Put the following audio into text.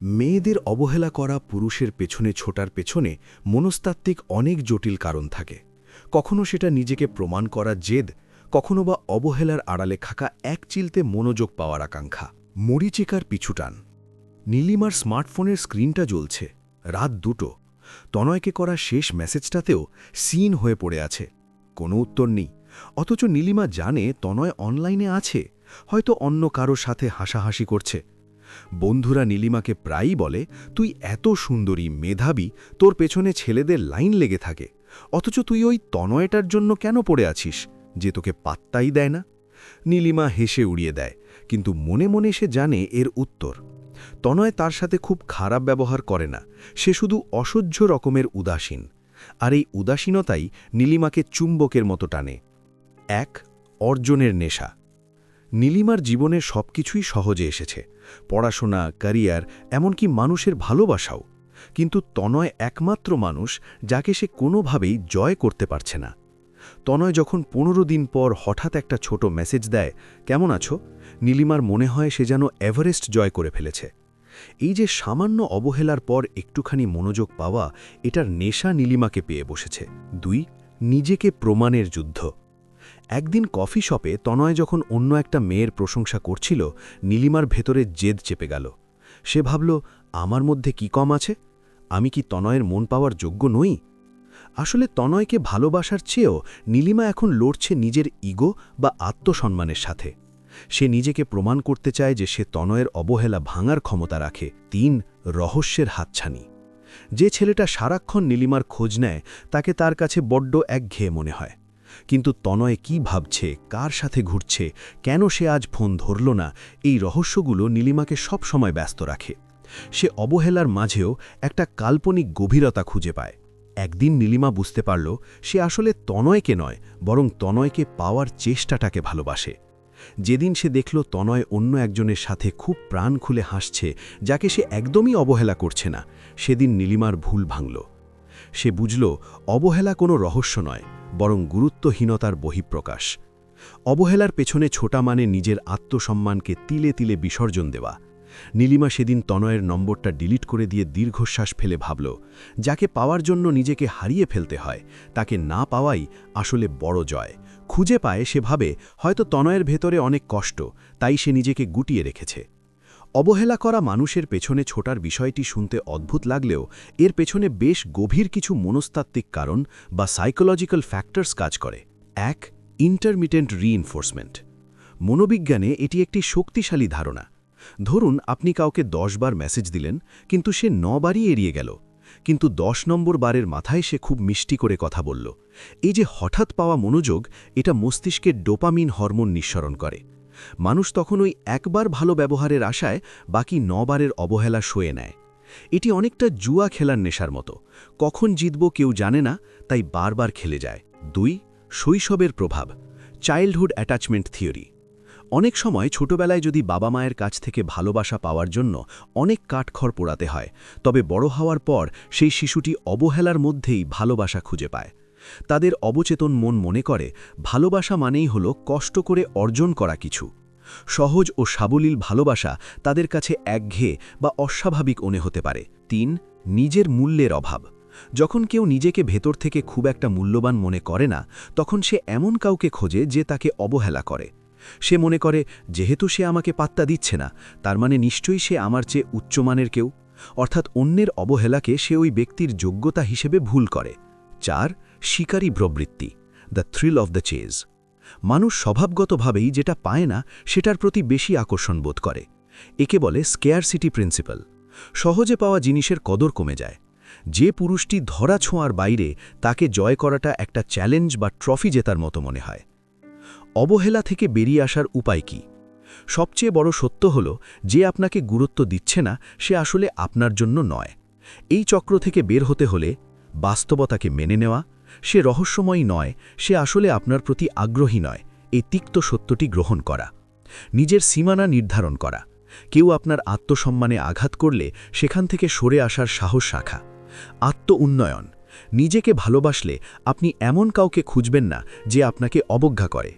মেয়েদের অবহেলা করা পুরুষের পেছনে ছোটার পেছনে মনস্তাত্ত্বিক অনেক জটিল কারণ থাকে। কখনো সেটা নিজেকে প্রমাণ করা জেদ, কখনো বা অবহেলার আড়ালে খাকা এক চিলতে মনোযোগ পাওয়ার আকাঙ্ক্ষা। মরিচিকার পিছুটান নীলিমার স্মার্টফোনের স্ক্রিনটা জ্বলছে। রাত দুটো। তনয়কে করা শেষ মেসেজটাতেও সিন হয়ে পড়ে আছে। কোনো উত্তর নেই। অথচ নীলিমা জানে তনয় অনলাইনে আছে। হয়তো অন্য কারও সাথে হাসাহাসি করছে। বন্ধুরা নীলিমাকে প্রায়ই বলে, তুই এত সুন্দরী মেধাবী, তোর পেছনে ছেলেদের লাইন লেগে থাকে। অথচ তুই ওই তনয়টার জন্য কেন পড়ে আছিস, যে তোকে পাত্তাই দেয় না? নীলিমা হেসে উড়িয়ে দেয়, কিন্তু মনে মনে সে জানে এর উত্তর। তনয় তার সাথে খুব খারাপ ব্যবহার করে না, সে শুধু অসহ্য রকমের উদাসীন। আর এই উদাসীনতাই নীলিমাকে চুম্বকের মতো টানে। এক, অর্জনের নেশা। নীলিমার জীবনে সবকিছুই সহজে এসেছে। পড়াশোনা, ক্যারিয়ার, এমনকি মানুষের ভালোবাসাও। কিন্তু তনয় একমাত্র মানুষ যাকে সে কোনোভাবেই জয় করতে পারছে না। তনয় যখন পনেরো দিন পর হঠাৎ একটা ছোট মেসেজ দেয়, কেমন আছো? নীলিমার মনে হয় সে যেন এভারেস্ট জয় করে ফেলেছে। এই যে সামান্য অবহেলার পর একটুখানি মনোযোগ পাওয়া, এটার নেশা নীলিমাকে পেয়ে বসেছে। দুই, নিজেকে প্রমাণের যুদ্ধ। একদিন কফি শপে তনয় যখন অন্য একটা মেয়ের প্রশংসা করছিল, নীলিমার ভেতরে জেদ চেপে গেল। সে ভাবল, আমার মধ্যে কি কম আছে? আমি কি তনয়ের মন পাওয়ার যোগ্য নই? আসলে তনয়কে ভালোবাসার চেয়েও নীলিমা এখন লড়ছে নিজের ইগো বা আত্মসম্মানের সাথে। সে নিজেকে প্রমাণ করতে চায় যে সে তনয়ের অবহেলা ভাঙার ক্ষমতা রাখে, তিন রহস্যের হাতছানি। যে ছেলেটা সারাক্ষণ নীলিমার খোঁজ নেয়, তাকে তার কাছে বড্ড একঘেয়ে মনে হয়। কিন্তু তনয় কি ভাবছে, কার সাথে ঘুরছে, কেন সে আজ ফোন ধরল না, এই রহস্যগুলো নীলিমাকে সব সময় ব্যস্ত রাখে। সে অবহেলার মাঝেও একটা কাল্পনিক গভীরতা খুঁজে পায়। একদিন নীলিমা বুঝতে পারল, সে আসলে তনয়কে নয়, বরং তনয়কে পাওয়ার চেষ্টাটাকে ভালোবাসে। যেদিন সে দেখল তনয় অন্য একজনের সাথে খুব প্রাণ খুলে হাসছে, যাকে সে একদমই অবহেলা করছে না, সেদিন নীলিমার ভুল ভাঙল। সে বুঝল, অবহেলা কোনো রহস্য নয় বরং গুরুত্বহীনতার বহিঃপ্রকাশ। অবহেলার পেছনে ছোটা মানে নিজের আত্মসম্মানকে তিলে তিলে বিসর্জন দেওয়া। নীলিমা সেদিন তনয়ের নম্বরটা ডিলিট করে দিয়ে দীর্ঘশ্বাস ফেলে ভাবল, যাকে পাওয়ার জন্য নিজেকে হারিয়ে ফেলতে হয়, তাকে না পাওয়াই আসলে বড় জয়। খুঁজে পায় সে ভাবে, হয়তো তনয়ের ভেতরে অনেক কষ্ট, তাই সে নিজেকে গুটিয়ে রেখেছে। অবহেলা করা মানুষের পেছনে ছোটার বিষয়টি শুনতে অদ্ভুত লাগলেও এর পেছনে বেশ গভীর কিছু মনস্তাত্ত্বিক কারণ বা সাইকোলজিক্যাল ফ্যাক্টরস কাজ করে। এক ইন্টারমিটেন্ট রিইনফোর্সমেন্ট মনোবিজ্ঞানে এটি একটি শক্তিশালী ধারণা। ধরুন, আপনি কাউকে দশ বার মেসেজ দিলেন, কিন্তু সে নবারই এড়িয়ে গেল। কিন্তু দশ নম্বর বারের মাথায় সে খুব মিষ্টি করে কথা বলল। এই যে হঠাৎ পাওয়া মনোযোগ, এটা মস্তিষ্কের ডোপামিন হরমোন নিঃসরণ করে। মানুষ তখন ওই একবার ভালো ব্যবহারের আশায় বাকি নবারের অবহেলা সয়ে নেয়। এটি অনেকটা জুয়া খেলার নেশার মতো। কখন জিতব কেউ জানে না, তাই বারবার খেলে যায়। দুই, শৈশবের প্রভাব চাইল্ডহুড অ্যাটাচমেন্ট থিওরি অনেক সময় ছোটবেলায় যদি বাবা মায়ের কাছ থেকে ভালোবাসা পাওয়ার জন্য অনেক কাঠখড় পোড়াতে হয়, তবে বড় হওয়ার পর সেই শিশুটি অবহেলার মধ্যেই ভালোবাসা খুঁজে পায়। তাদের অবচেতন মন মনে করে, ভালোবাসা মানেই হল কষ্ট করে অর্জন করা কিছু। সহজ ও সাবলীল ভালোবাসা তাদের কাছে একঘেয়ে বা অস্বাভাবিক মনে হতে পারে। তিন, নিজের মূল্যের অভাব। যখন কেউ নিজেকে ভেতর থেকে খুব একটা মূল্যবান মনে করে না, তখন সে এমন কাউকে খোঁজে যে তাকে অবহেলা করে। সে মনে করে, যেহেতু সে আমাকে পাত্তা দিচ্ছে না, তার মানে নিশ্চয়ই সে আমার চেয়ে উচ্চমানের কেউ। অর্থাৎ অন্যের অবহেলাকে সে ওই ব্যক্তির যোগ্যতা হিসেবে ভুল করে। চার শিকারী প্রবৃত্তি the thrill of the chase মানুষ স্বভাবগতভাবেই যেটা পায় না, সেটার প্রতি বেশি আকর্ষণ বোধ করে। একে বলে স্কেয়ার সিটি প্রিন্সিপাল সহজে পাওয়া জিনিসের কদর কমে যায়। যে পুরুষটি ধরা ছোঁয়ার বাইরে তাকে জয় করাটা একটা চ্যালেঞ্জ বা ট্রফি জেতার মতো মনে হয়। অবহেলা থেকে বেরিয়ে আসার উপায় কি? সবচেয়ে বড় সত্য হল, যে আপনাকে গুরুত্ব দিচ্ছে না, সে আসলে আপনার জন্য নয়। এই চক্র থেকে বের হতে হলে বাস্তবতাকে মেনে নেওয়া সে রহস্যময়ী নয়, সে আসলে আপনার প্রতি আগ্রহী নয়, এই তিক্ত সত্যটি গ্রহণ করা। নিজের সীমানা নির্ধারণ করা। কেউ আপনার আত্মসম্মানে আঘাত করলে সেখান থেকে সরে আসার সাহস শাখা আত্ম উন্নয়ন। নিজেকে ভালোবাসলে আপনি এমন কাউকে খুঁজবেন না যে আপনাকে অবজ্ঞা করে।